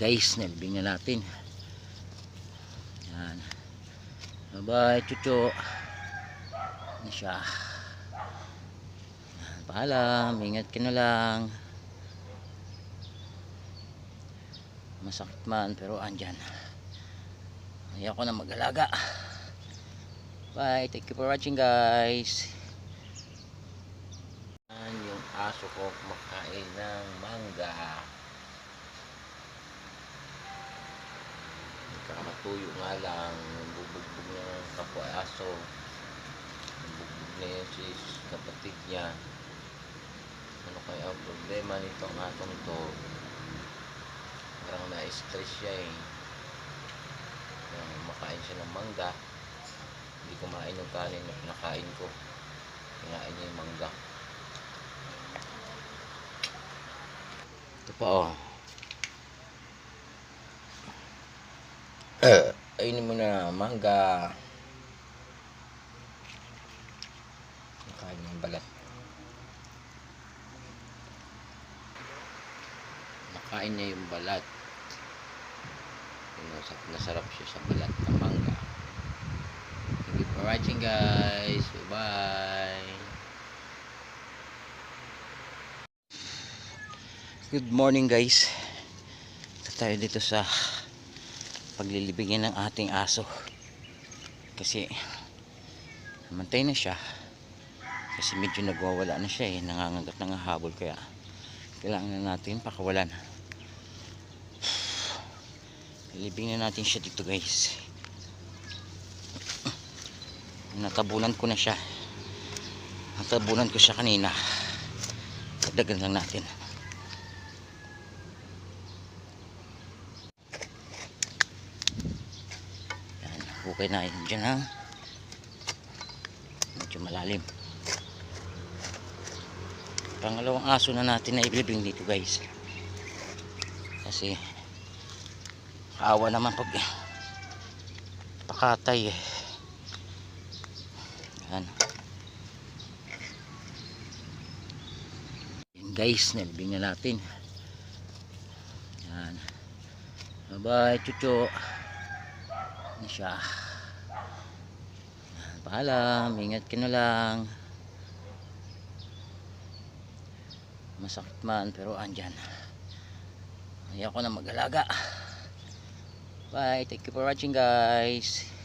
guys nalibing na natin. Yan. Bye bye chucho. Yan siya. Yan, paalam. Ingat ka na lang. Masakit man pero andyan. Ayaw ko na mag-alaga. Bye. Thank you for watching guys. Yung aso ko kumakain ng mangga Kakatuyo nga lang, bubugbog niya ng kapwa aso. Bubugbog na yun si kapatid niya. Ano kaya ang problema nito ang atong to? Parang na-stress siya eh. Makain siya ng mangga. Hindi kumain ng kanin na pinakain ko. Kinain niya yung mangga. Ito pa oh. Eh, ayun mo na mangga. Nakain yung balat. Nakain niya yung balat. Nasarap, nasarap siya sa balat ng mangga. Thank you for watching guys. Bye-bye. Good morning guys. Ito tayo dito sa paglilibingin ng ating aso. Kasi namantay na siya. Kasi medyo nagwawala na siya eh. Nangangagat ng habol kaya kailangan na natin pakawalan. Lilibingin natin siya dito guys. Natabunan ko na siya. Natabunan ko siya kanina. Dagan lang natin Hukay na yun dyan ha. Medyo malalim. Pangalawang aso na natin na ibilibing dito guys. Kasi kaawa naman pag pakatay eh. Yan. Yan guys, nalibing na natin. Yan. Bye bye, chucho. Yan siya. Paalam, ingat ka na lang. Masakit man pero andyan. Ayaw ko na mag-alaga. Bye, thank you for watching guys.